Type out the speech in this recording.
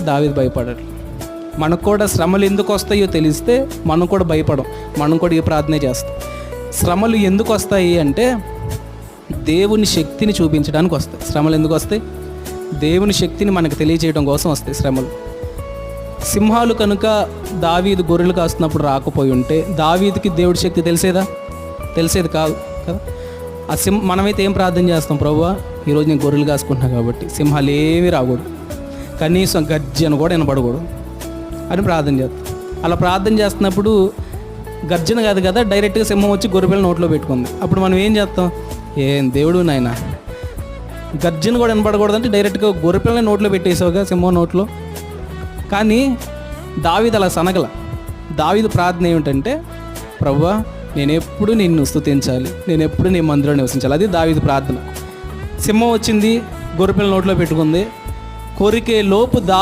దావీదు భయపడాడు. మనకు కూడా శ్రమలు ఎందుకు వస్తాయో తెలిస్తే మనం కూడా భయపడం. మనం కూడా ఈ ప్రార్థనే చేస్తాం. శ్రమలు ఎందుకు వస్తాయి అంటే దేవుని శక్తిని చూపించడానికి వస్తాయి. శ్రమలు ఎందుకు వస్తాయి? దేవుని శక్తిని మనకు తెలియజేయడం కోసం వస్తాయి శ్రమలు. సింహాలు కనుక దావీదు గొర్రెలు కాస్తున్నప్పుడు రాకపోయి ఉంటే దావీదుకి దేవుడి శక్తి తెలిసేదా? తెలిసేది కాదు కదా? ఆ సింహ మనమైతే ఏం ప్రార్థన చేస్తాం ప్రభు? ఈరోజు నేను గొర్రెలు కాసుకుంటున్నాను కాబట్టి సింహాలు ఏమీ రాకూడదు. కనీసం గర్జన కూడా వినపడకూడదు అని ప్రార్థన చేస్తాం. అలా ప్రార్థన చేస్తున్నప్పుడు గర్జన కాదు కదా డైరెక్ట్గా సింహం వచ్చి గొర్రెపిల్ల నోట్లో పెట్టుకుంది. అప్పుడు మనం ఏం చేస్తాం? ఏం దేవుడు నాయన గర్జన కూడా వినపడకూడదంటే డైరెక్ట్గా గొర్రెపిల్లని నోట్లో పెట్టేసావుగా సింహం నోట్లో. కానీ దావిది అలా సనగల. దావిది ప్రార్థన ఏమిటంటే ప్రవ్వా నేను ఎప్పుడు నిన్ను స్థుతించాలి నేను ఎప్పుడు నీ మందిలో నివసించాలి. అది దావిది ప్రార్థన. సింహం వచ్చింది గొర్రెపిల్ల నోట్లో పెట్టుకుంది. కోరికే లోపు దావి